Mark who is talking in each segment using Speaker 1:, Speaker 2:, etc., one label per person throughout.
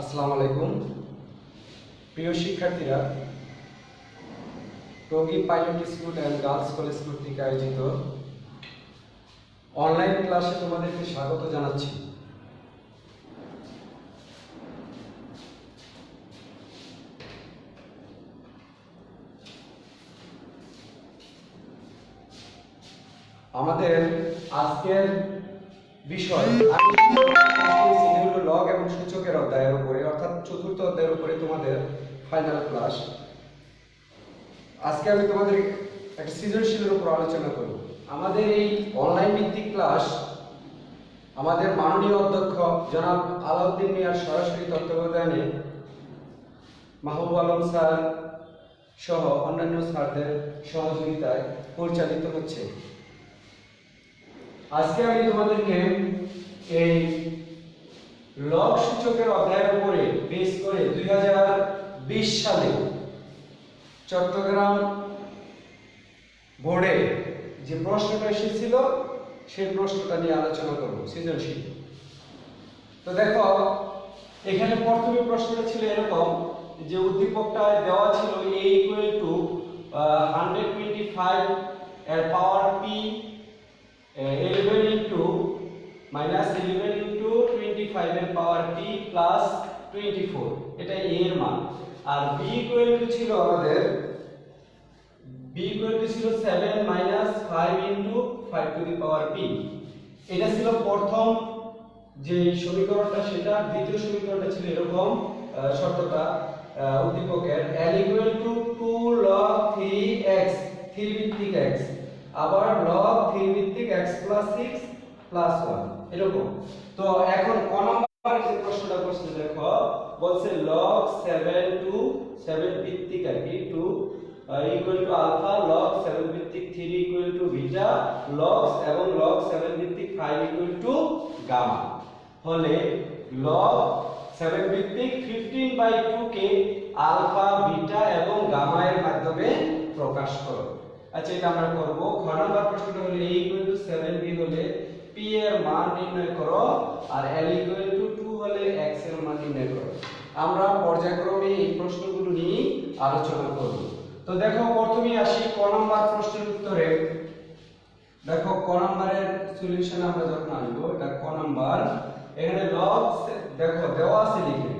Speaker 1: আসসালামু আলাইকুম। প্রিয় শিক্ষার্থীরা Tongi pilot school and girls college কর্তৃক আয়োজিত অনলাইন ক্লাসে তোমাদেরকে স্বাগত জানাচ্ছি। আমাদের আজকের বিষয় আমি লগ এবং সূচকের অধ্যায়ের চতুর্থ অধ্যায়ের উপরে তোমাদের ফাইনাল ক্লাস আজকে আমি তোমাদের একটা সৃজনশীলের উপর আলোচনা করব। আমাদের এই অনলাইন ভিত্তিক ক্লাস আমাদের মাননীয় অধ্যক্ষ জনাব আলাউদ্দিন মিয়ার সরাসরি তত্ত্বাবধানে মাহবুব আলম স্যার সহ অন্যান্য স্যারদের সহযোগিতায় পরিচালিত হচ্ছে। আজকে আমি তোমাদেরকে এই লগ সূচকের অধ্যায়ের উপরে বেস করে দুই হাজার বিশ সালে চট্টগ্রাম বোর্ডে যে প্রশ্নটা এসেছিল, সেই প্রশ্নটা নিয়ে আলোচনা করব, সৃজনশীল। তো দেখো, এখানে প্রথমে প্রশ্নটা ছিল এরকম যে উদ্দীপকটা দেওয়া ছিল a equal to hundred twenty five এর power P eleven into minus eleven into twenty ফাইভের power P plus twenty four এটা a এর মান। আর b ইকুয়াল টু ছিল আমাদের, b ইকুয়াল টু ছিল seven minus five into five to the power P এটা ছিল প্রথম যে সমীকরণটা, সেটা দ্বিতীয় সমীকরণটা ছিল এরকম শর্তটা উদ্দীপকের। L equal to 2 log 3x 3 ভিত্তিক x আবার log 3 ভিত্তিক x 6 প্লাস 1 এরকম। তো এখন ক নম্বর যে প্রশ্নটা করছে দেখো, বলছে log 7 টু 7 ভিত্তিক আর কি 2 ইকুয়াল টু আলফা log 7 ভিত্তিক 3 ইকুয়াল টু বিটা log এবং log 7 ভিত্তিক 5 ইকুয়াল টু গামা হলে log 7 ভিত্তিক 15 বাই 2 কে আলফা বিটা এবং গামা এর মাধ্যমে প্রকাশ করো আচ্ছা এটা আমরা করব। খ নাম্বার প্রশ্নটা হলো a ইকুয়াল টু 7 b হলে p এর মান নির্ণয় করো আর l ইকুয়াল টু 2 হলে x এর মান নির্ণয় করো। আমরা পর্যায়ক্রমে এই প্রশ্নগুলো নিয়ে আলোচনা করব। তো দেখো প্রথমেই আসি ক নম্বর প্রশ্নের উত্তরে। দেখো, ক নম্বরের সলিউশন আমরা যখন আনব, এটা ক নম্বর। এখানে লগ দেখো, দেওয়া আছে লিখে।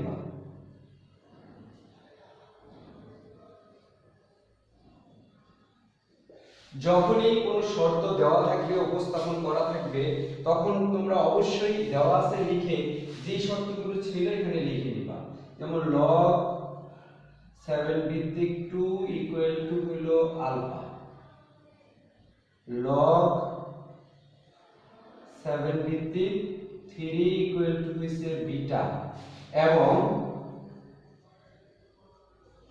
Speaker 1: যখনই কোনো শর্ত দেওয়া থাকবে, উপস্থাপন করা থাকবে, তখন তোমরা অবশ্যই দেওয়া আছে লিখে যে শর্তগুলো ছিল এখানে লিখে নিবা। যেমন লগ 7 ভিত্তিক 2 ইকুয়াল টু হলো আলফা লগ 7 ভিত্তিক 3 ইকুয়াল টু হইছে বিটা এবং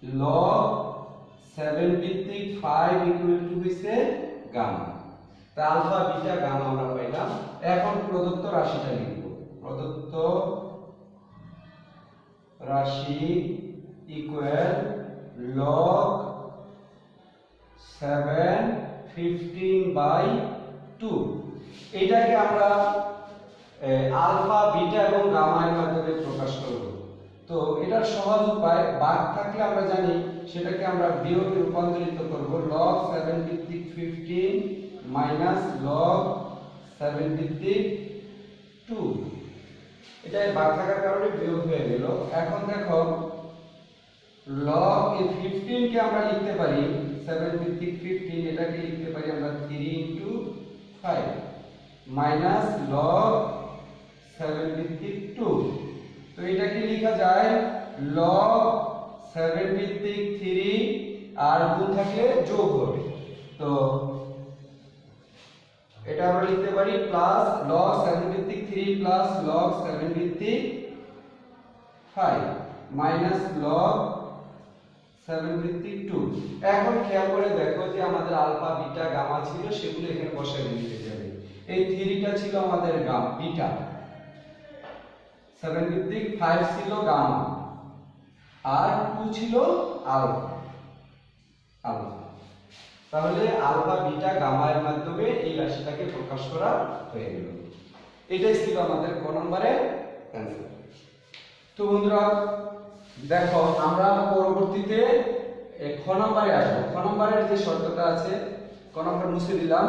Speaker 1: লগ 7 ভিত্তিক 5 ইকুয়াল টু হইছে গামা তা আলফা বিটা গামা আমরা পাইলাম। এখন প্রদত্ত রাশিটা লিখব। প্রদত্ত রাশি ইকুয়াল লগ 7 15 বাই 2 এটাকে আমরা আলফা বিটা এবং গামা এর মাধ্যমে প্রকাশ করব। তো এটার সহজ উপায় ভাগ থাকলে আমরা জানি সেটাকে আমরা বিয়োগে রূপান্তরিত করব। log 7 ভিত্তিক 15 মাইনাস log 7 ভিত্তিক 2 এটা ভাগ থাকার কারণে বিয়োগ হয়ে গেল। এখন দেখো, log এই 15 কে আমরা লিখতে পারি 7 ভিত্তিক 15 এটাকে লিখতে পারি আমরা 3 ইনটু 5 মাইনাস log 7 ভিত্তিক 2 তো এটাকে লেখা যায় log 7 ভিত্তিক 3 আর গুণ থাকলে যোগ হবে। তো এটা আমরা লিখতে পারি প্লাস log 7 ভিত্তিক 3 প্লাস log 7 ভিত্তিক 5 মাইনাস log 7 ভিত্তিক 2 এখন খেয়াল করে দেখো যে আমাদের আলফা বিটা গামা ছিল, সেগুলো এখানে বসায় দিতে যাবে। এই 3টা ছিল আমাদের গামা বিটা 7 ভিত্তিক 5 ছিল গামা। আর 2 ছিল আলফা। আলফা। তাহলে আলফা, বিটা, গামা এর মাধ্যমে এই রাশিটাকে প্রকাশ করা হয়ে গেল। এটাই ছিল আমাদের ক নম্বরের অ্যান্সার তো বন্ধুরা, দেখো, আমরা পরবর্তীতে খ নম্বরে আসব। খ নম্বরের যে শর্তটা আছে, ক নম্বর মুছে দিলাম।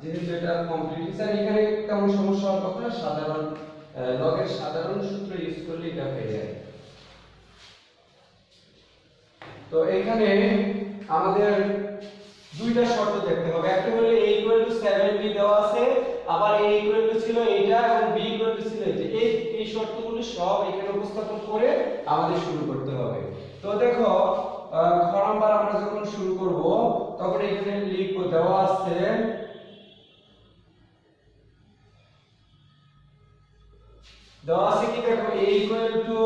Speaker 1: যেহেতু এটা কমপ্লিট স্যার, এখানে তেমন সমস্যা হওয়ার কথা সাধারণ লগের সাধারণ সূত্র ইউজ করলে এটা হয়ে যায়। তো এখানে আমাদের দুইটা শর্ত দেখতে হবে। একটা হলো a ইকুয়াল টু 7b দেওয়া আছে, আবার a ইকুয়াল টু ছিল এইটা এবং b ইকুয়াল টু ছিল এইটা এই এই শর্তগুলো সব এখানে উপস্থাপন করে আমাদের শুরু করতে হবে। তো দেখো খ নাম্বার আমরা যখন শুরু করব, তখন এখানে লিখব দেওয়া আছে দেওয়া আছে কি দেখো a equal to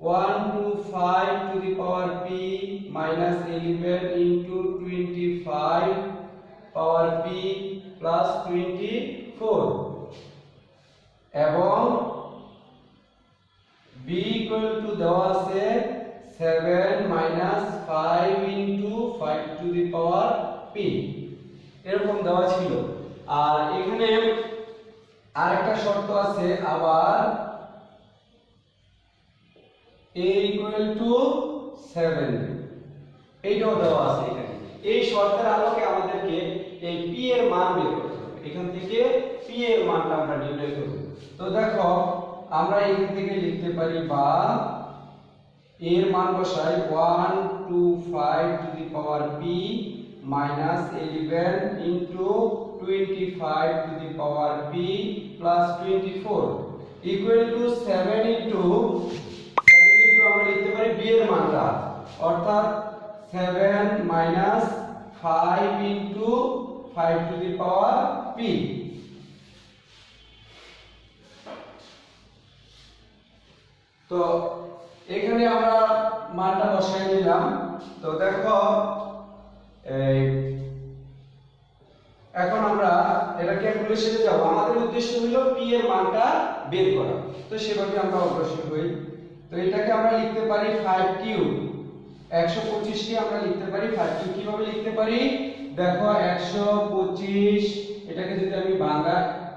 Speaker 1: 1 to 5 to the power p minus 11 into 25 power p plus 24 এবং b equal to দেওয়া আছে 7 minus 5 into 5 to the power p এরকম দেওয়া ছিল আর এখানে আরেকটা শর্ত আছে, আবার a equal টু 7 এইটাও দেওয়া আছে এখানে। এই শর্তের আলোকে আমাদেরকে এই p এর মান বের করতে হবে। এখান থেকে p এর মানটা আমরা নির্ণয় করব। তো দেখো, আমরা এখান থেকে লিখতে পারি বা এর মান বসাই 1 to 5 to the power p minus 11 into 25 to the power p plus 24 equal to 7 into 7 into আমরা লিখতে পারি b এর মানটা অর্থাৎ 7 minus 5 into 5 to the power p তো এখানে আমরা মানটা বসাই দিলাম তো দেখো এই এখন আমরা এটা ক্যালকুলেশনে যাব। আমাদের উদ্দেশ্য হলো p এর মানটা বের করা। তো সেভাবে আমরা অগ্রসর হই। তো এটাকে আমরা লিখতে পারি 5 কিউব 125 কে আমরা লিখতে পারি 5 কিউব কীভাবে লিখতে পারি? দেখো 125 এটাকে যদি আমি ভাঙা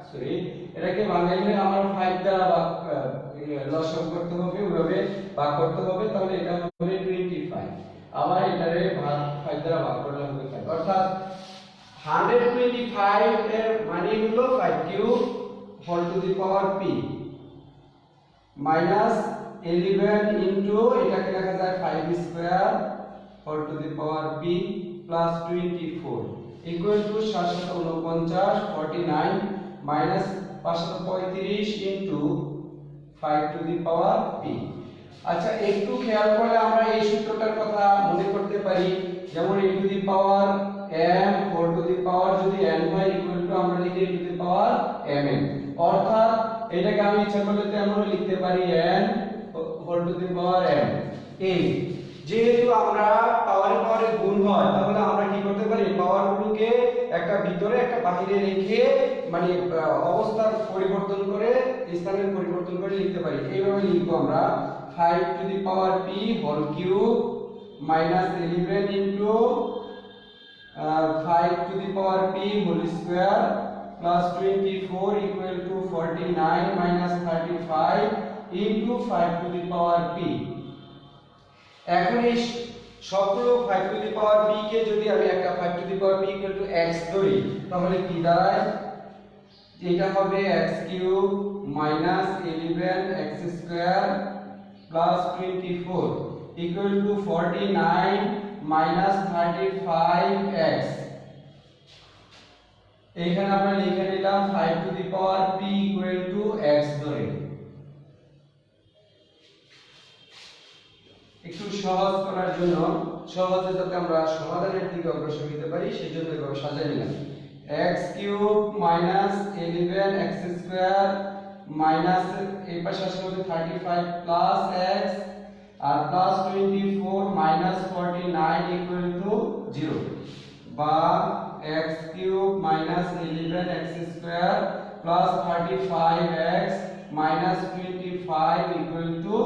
Speaker 1: সরি এটাকে ভাঙাইলে আমার 5 দ্বারা ভাগ লসাগু করতে হবে, ওইভাবে ভাগ করতে হবে, তাহলে এটা হবে 25 আবার এটারে ভাগ 5 দ্বারা ভাগ করলে হবে 5 অর্থাৎ 125 এর মানে হলো 5 cube whole to the power p minus 11 into এটাকে লেখা যায় 5 square whole to the power p plus 24 equal to 749 49 minus 535 into 5 to the power p আচ্ছা একটু খেয়াল করলে আমরা এই সূত্রটার কথা মনে করতে পারি, যেমন a to the power m whole to the power যদি n হয় ইকুয়াল টু আমরা লিখি টু দি পাওয়ার mn অর্থাৎ এটাকে আমি ইচ্ছা করলে তেমন লিখতে পারি n whole to the power m এই যেহেতু আমরা পাওয়ারে পাওয়ারে গুণ হয়, তাহলে আমরা কি করতে পারি? পাওয়ারগুলোকে একটা ভিতরে, একটা বাইরে রেখে মানে অবস্থার পরিবর্তন করে, স্থানের পরিবর্তন করে লিখতে পারি। এইভাবে লিখব আমরা। 5 to the power p whole cube minus 11 into 5 to the power p whole square plus 24 equal to 49 minus 35 into 5 to the power p এখন এই সবগুলো 5 to the power p কে যদি আমি একটা 5 to the power p equal to x ধরি তাহলে কি দাঁড়ায় এটা হবে x cube minus 11 x square plus 24 equal to 49 minus 35x এইখানে আমরা লিখে নিলাম 5 to the power p equal to x ধরে। একটু সহজ করার জন্য, সহজে যাতে আমরা সমাধানের দিকে অগ্রসর হতে পারি সেই জন্য এভাবে সাজিয়ে নিলাম। x cube minus 11 x square minus এই পাশে আসলে হবে 35 plus x R plus 24 minus 49 equal to zero বা x cube minus 11 x square plus 35x minus 25 equal to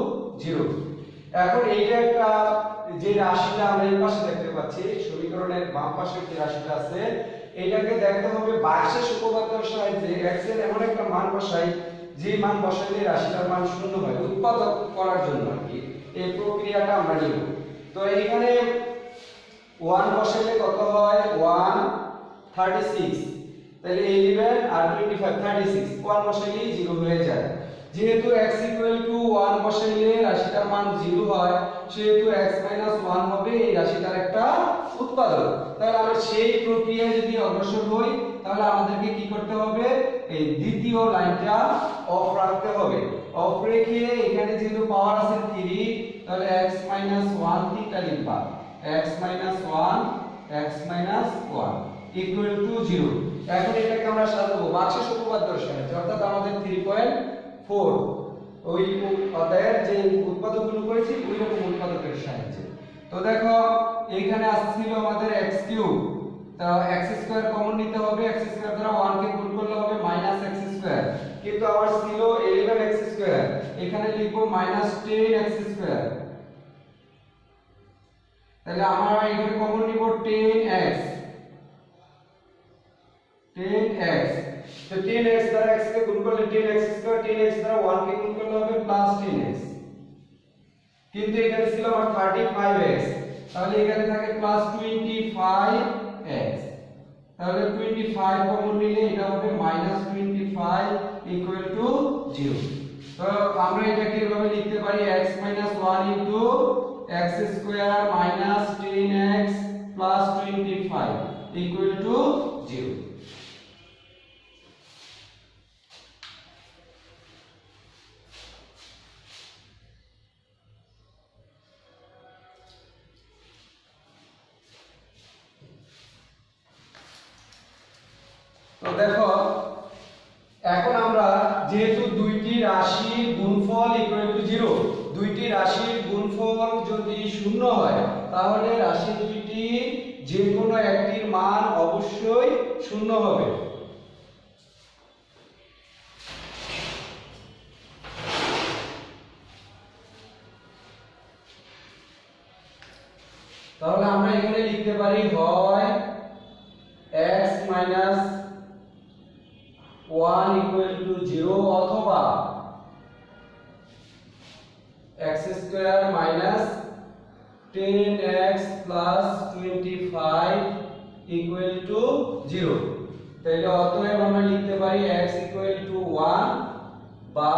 Speaker 1: zero এখন এইটা একটা যে রাশিটা আমরা এই পাশে দেখতে পাচ্ছি, সমীকরণের বাম পাশে যে রাশিটা আছে, এটাকে দেখতে হবে বাক্সের উপপাদ্যের সাহায্যে x এর এমন একটা মান বসাই, যে মান বসাইলে রাশিটার মান শূন্য হয়, উৎপাদক করার জন্য আর কি। এই প্রক্রিয়াটা আমরা নিব। তো এইখানে ওয়ান বসাইলে কত হয়? ওয়ান থার্টি সিক্স তাহলে ইলেভেন আর twenty five thirty six one বসাইলেই zero হয়ে যায়। যেহেতু x ইকুয়াল টু ওয়ান বসাইলে রাশিটার মান জিরো হয়, সেহেতু x মাইনাস ওয়ান হবে এই রাশিটার একটা উৎপাদক। তাহলে আমরা সেই প্রক্রিয়ায় যদি অগ্রসর হই, তাহলে আমাদেরকে কি করতে হবে? এই দ্বিতীয় লাইনটা অফ রাখতে হবে। অফ রেখে এখানে যেহেতু পাওয়ার আছে 3 তাহলে x মাইনাস ওয়ান তিনটা লিখবা। x minus one x minus one equal to zero এখন এটাকে আমরা সাজাবো। বাক্সের উপপাদ্যের সাহায্যে অর্থাৎ আমাদের 3.4 ওই অধ্যায়ের যে উৎপাদকগুলো করেছি, ওই রকম উৎপাদকের সাহায্যে। তো দেখো এইখানে আসছিল আমাদের x কিউব তা x স্কয়ার কমন নিতে হবে, x স্কয়ার দ্বারা 1 কে গুণ করলে হবে x স্কয়ার কিন্তু আমার ছিল 11x স্কয়ার এখানে লিখব মাইনাস 10x স্কয়ার তাহলে আমরা এখানে কমন নিব 10x 10x তো 10x দ্বারা x কে গুণ করলে 10x স্কয়ার 10x দ্বারা 1 কে গুণ করলে হবে প্লাস 10x কিন্তু এখানে ছিল আমার 35x তাহলে এখানে থাকে প্লাস 25x তাহলে 25 কমন নিলে এটা হবে মাইনাস 25 ইকুয়াল টু 0 তো আমরা এটাকে এভাবে লিখতে পারি? X 1 into x square minus 10x plus 25 equal to 0 শূন্য হয়, তাহলে রাশি দুইটি যে কোনো একটির মান অবশ্যই শূন্য হবে। তাহলে আমরা এখানে লিখতে পারি হয় x minus one equal to 0 অথবা x square minus 10x plus 25 equal to 0 তাহলে অতএব আমরা লিখতে পারি x ইকুয়াল টু 1 বা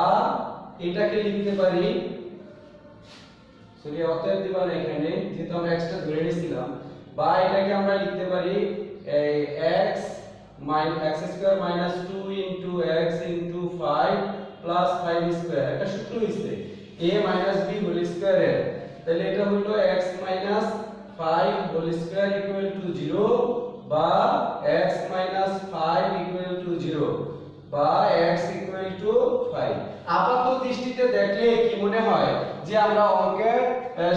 Speaker 1: এটাকে লিখতে পারি সরি অতএব দিবা না এখানে, যেহেতু আমরা x টা ধরে নিয়েছিলাম, বা এটাকে আমরা লিখতে পারি x x square minus 2 into x into 5 plus 5 square একটা সূত্র হইছে, a মাইনাস b হোল স্কয়ারের তাহলে এটা হলো x minus 5 whole square equal to 0 বা x মাইনাস 5 ইকুয়াল টু 0 বা x ইকুয়াল টু 5 আপাত দৃষ্টিতে দেখলে কি মনে হয় যে আমরা অঙ্কের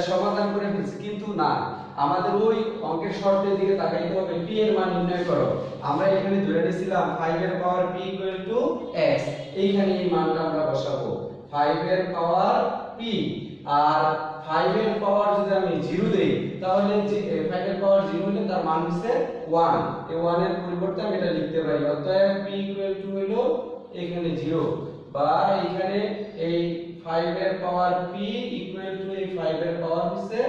Speaker 1: সমাধান করে ফেলছি, কিন্তু না। আমাদের ওই অঙ্কের শর্তের দিকে তাকাইতে হবে, p এর মান নির্ণয় করো। আমরা এখানে ধরে নিয়েছিলাম 5 এর power p equal to x, এইখানে এই মানটা আমরা বসাবো। 5 এর পাওয়ার p, আর 5 এর পাওয়ার যদি আমি 0 দেই, তাহলে যে 5 এর পাওয়ার 0 হলে তার মান হচ্ছে 1 এই 1 এর পরিবর্তে আমি এটা লিখতে পারি। অতএব p ইকুয়াল টু হলো এখানে 0 বা এখানে এই 5 এর পাওয়ার p ইকুয়াল টু এই 5 এর পাওয়ার হচ্ছে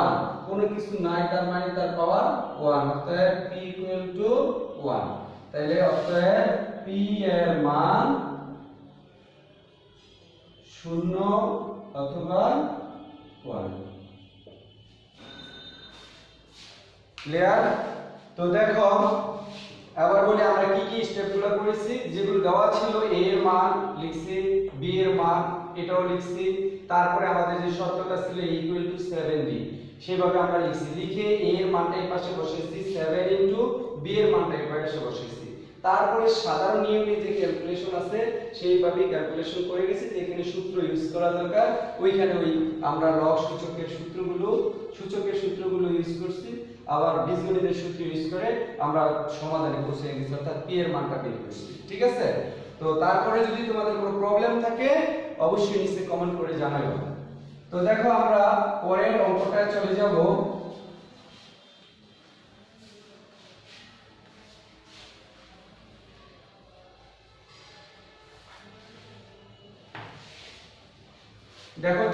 Speaker 1: 1 কোনো কিছু নাই, তার মানে তার পাওয়ার 1 অতএব p ইকুয়াল টু 1 তাহলে অতএব p এর মান শূন্য অথবা 1 ক্লিয়ার তো দেখো এবার বলি আমরা কি কি স্টেপগুলো করেছি? যেগুলো দেওয়া ছিল, a এর মান লিখছি, b এর মান, এটাও লিখছি। তারপরে আমাদের যে শর্তটা ছিল ইকুয়াল টু 7b সেভাবে আমরা লিখছি। লিখে a এর মানটা এই পাশে বসিয়েছি 7 ইনটু b এর মানটা এই পাশে বসিয়েছি। তারপরে সাধারণ নিয়মে যে ক্যালকুলেশন আছে সেইভাবে ক্যালকুলেশন করে গেছি যেখানে সূত্র ইউজ করা দরকার। ওইখানে ওই আমরা লগ সূচকের সূত্রগুলো সূচকের সূত্রগুলো ইউজ করছি, আবার বীজগণিতের সূত্র ইউজ করে আমরা সমাধানে পৌঁছে গেছি, অর্থাৎ p এর মানটা বের করছি, ঠিক আছে? তো তারপরে যদি তোমাদের কোনো প্রবলেম থাকে, অবশ্যই নিচে কমেন্ট করে জানাবে তো দেখো আমরা পরের অঙ্কটায় চলে যাব। দেখো,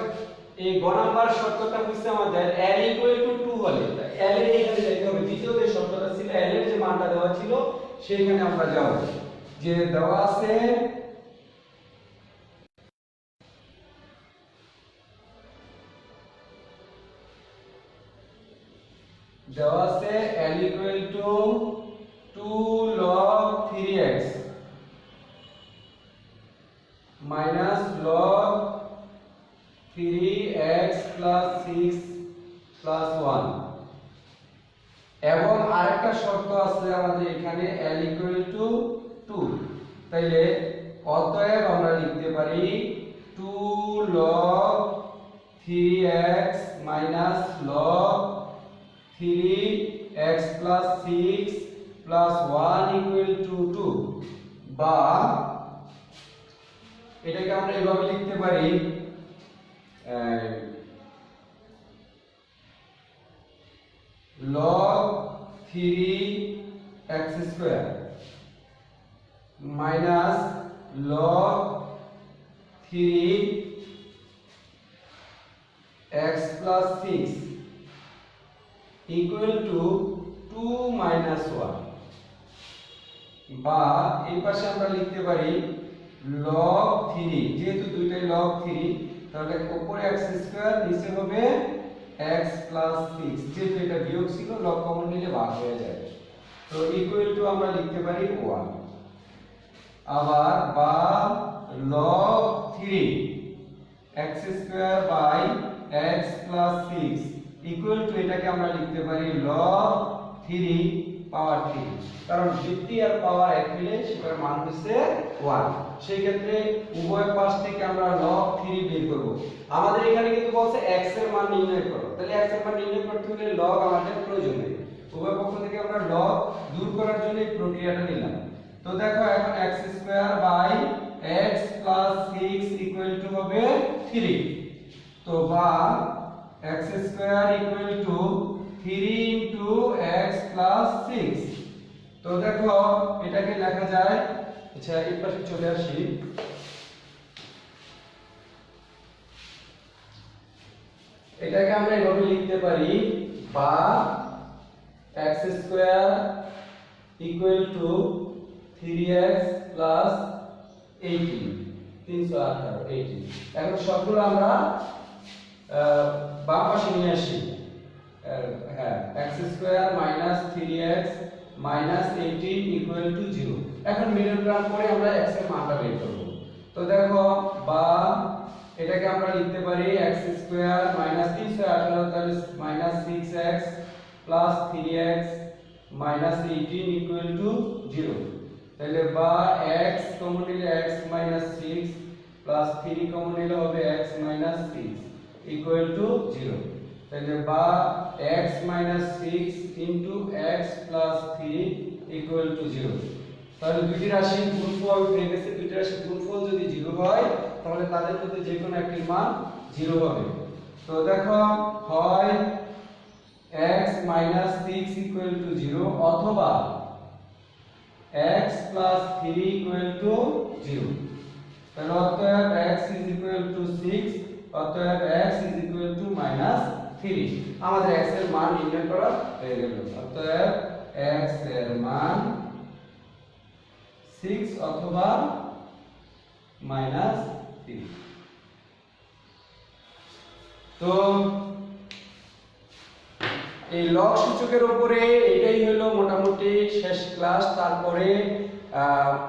Speaker 1: এই গ নাম্বার শর্তটা হচ্ছে আমাদের l ইকুয়াল টু 2 হলে l এর এখানে যেতে হবে দ্বিতীয় যে শর্তটা ছিল l এর যে মানটা দেওয়া ছিল, সেইখানে আমরা যাব। যে দেওয়া আছে দেওয়া আছে l equal to 2 log 3x মাইনাস log 3x plus 6 plus 1 এবং আরেকটা শর্ত আছে আমাদের এখানে l equal to 2 তাইলে অতএব আমরা লিখতে পারি 2 log 3x minus log 3x plus 6 plus 1 equal to 2 বা এটাকে আমরা এভাবে লিখতে পারি log 3 x square minus log 3 x plus 6 equal to 2 minus 1 বা এই পাশে আমরা লিখতে পারি log 3 যেহেতু দুইটাই log 3 তাহলে উপরে x স্কয়ার নিচে হবে x 6 যেহেতু এটা বিয়োগ ছিল, log কমন নিলে ভাগ হয়ে যায়। তো ইকুয়াল টু আমরা লিখতে পারি 1 আবার বা log 3 x square by x 6 equal to এটাকে আমরা লিখতে পারি log 3 পাওয়ার 3 কারণ ভিত্তি আর পাওয়ার এক মিলে সেটার মান হচ্ছে 1 সেই ক্ষেত্রে উভয় পাশ থেকে আমরা log 3 বের করব। আমাদের এখানে কিন্তু বলছে x এর মান নির্ণয় করো। তাহলে x এর মান নির্ণয় করতে হলে log আমাদের প্রয়োজন নেই। উভয় পক্ষ থেকে আমরা log দূর করার জন্য এই প্রক্রিয়াটা নিলাম। তো দেখো, এখন x square by x 6 equal to হবে 3 তো বা x square equal to 3 into x plus 6 তো দেখো, এটাকে লেখা যায় আচ্ছা এই পাশে চলে আসি। এটাকে আমরা এভাবে লিখতে পারি, বা x square equal to 3x plus 18 318 18 এখন সবগুলো আমরা বাম পাশে নিয়ে আসি। হ্যাঁ x square minus 3x minus 18 equal to 0 এখন মিডল টার্ম করে আমরা x এর মানটা বের করব। তো দেখো, বা এটাকে আমরা লিখতে পারি x স্কয়ার মাইনাস 318 তাহলে minus 6x plus 3x minus 18 equal to 0 তাহলে বা x কমন নিলে x মাইনাস 6 প্লাস 3 কমন নিলে হবে x মাইনাস 6 ইকুয়াল টু 0 তাহলে বা x minus 6 into x plus 3 equal to 0 তাহলে দুইটি রাশির গুণফল পেয়ে গেছে। দুইটি রাশির গুণফল যদি 0 হয়, তাহলে তাদের মধ্যে যে কোনো একটির মান 0 হবে। তো দেখো, হয় x মাইনাস 6 ইকুয়াল টু 0 অথবা x প্লাস 3 ইকুয়াল টু 0 তাহলে অতএব x ইজ ইকুয়াল টু 6 অতএব x is equal to minus 3 আমাদের x এর মান নির্ণয় করা হয়ে গেল। অতএব x এর মান 6 অথবা মাইনাস 3 তো এই লগ সূচকের উপরে এটাই হলো মোটামুটি শেষ ক্লাস তারপরে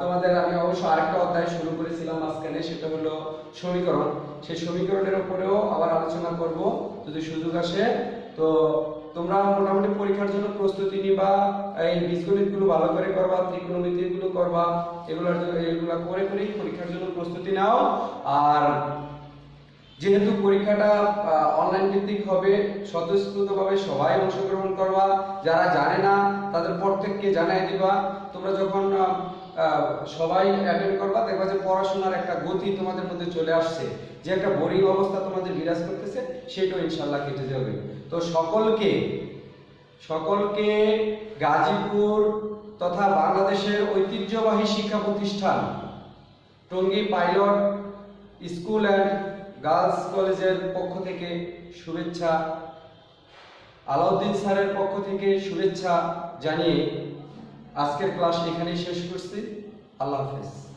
Speaker 1: তোমাদের আমি অবশ্য আরেকটা অধ্যায় শুরু করেছিলাম মাঝখানে, সেটা হলো সমীকরণ। সেই সমীকরণের উপরেও আবার আলোচনা করব, যদি সুযোগ আসে। তো তোমরা মোটামুটি পরীক্ষার জন্য প্রস্তুতি নিবা, এই বীজগণিতগুলো ভালো করে করবা, ত্রিকোণমিতিগুলো করবা, এগুলোর এগুলো করে করেই পরীক্ষার জন্য প্রস্তুতি নাও। আর যেহেতু পরীক্ষাটা অনলাইন ভিত্তিক হবে, স্বতঃস্ফূর্তভাবে সবাই অংশগ্রহণ করবা। যারা জানে না, তাদের প্রত্যেককে জানাই দিবা। তোমরা যখন সবাই অ্যাটেন্ড করবা, দেখবা যে পড়াশোনার একটা গতি তোমাদের মধ্যে চলে আসছে। যে একটা বোরিং অবস্থা তোমাদের বিরাজ করতেছে, সেটাও ইনশাল্লাহ কেটে যাবে। তো সকলকে সকলকে গাজীপুর তথা বাংলাদেশের ঐতিহ্যবাহী শিক্ষা প্রতিষ্ঠান, Tongi pilot school and girls কলেজের পক্ষ থেকে শুভেচ্ছা, আলাউদ্দিন স্যারের পক্ষ থেকে শুভেচ্ছা জানিয়ে আজকের ক্লাস এখানেই শেষ করছি। আল্লাহ হাফেজ।